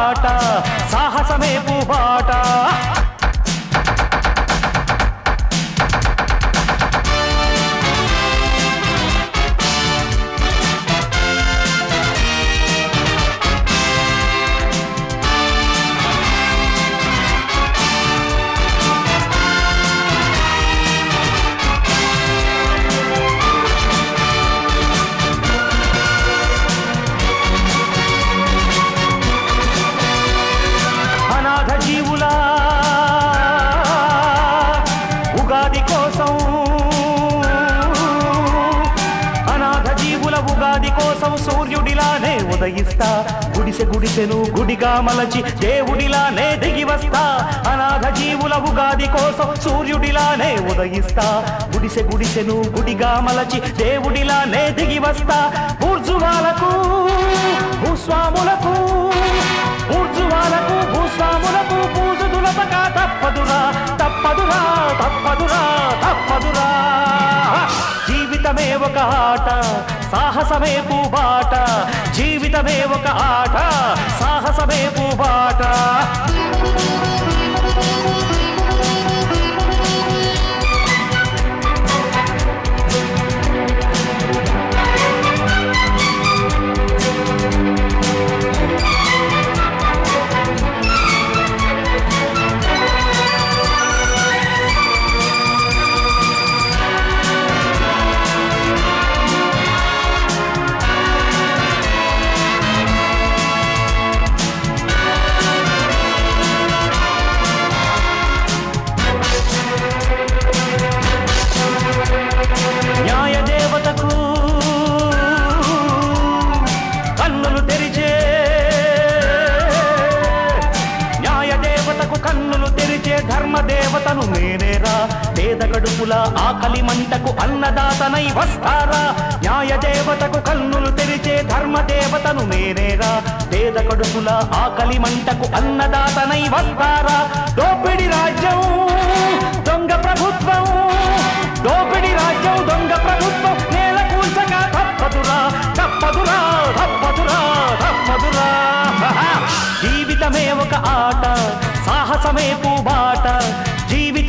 ఆట సాహసమే పూబాట అనాథ జీవుల ఉగాది కోసం సూర్యుడిలానే ఉదయిస్తా. గుడిసె గుడిసెను గుడిగా మలచి దేవుడిలానే దిగి వస్తా. అనాథ జీవుల ఉగాది కోసం సూర్యుడిలానే ఉదయిస్తా. గుడిసె గుడిసెను గుడిగా మలచి దేవుడిలానే దిగి వస్తా. సాహసమే పూబాట జీవితమే ఒక ఆట సాహసమే పూబాట దేవతను నేనేరా? పేద కడుపుల ఆకలి మంటకు అన్నదాతనై వస్తారా? న్యాయ దేవతకు కన్నులు తెరిచే ధర్మ దేవతను నేనేరా? పేద కడుపుల ఆకలి మంటకు అన్నదాతనై వస్తారా? దోపిడి రాజ్యం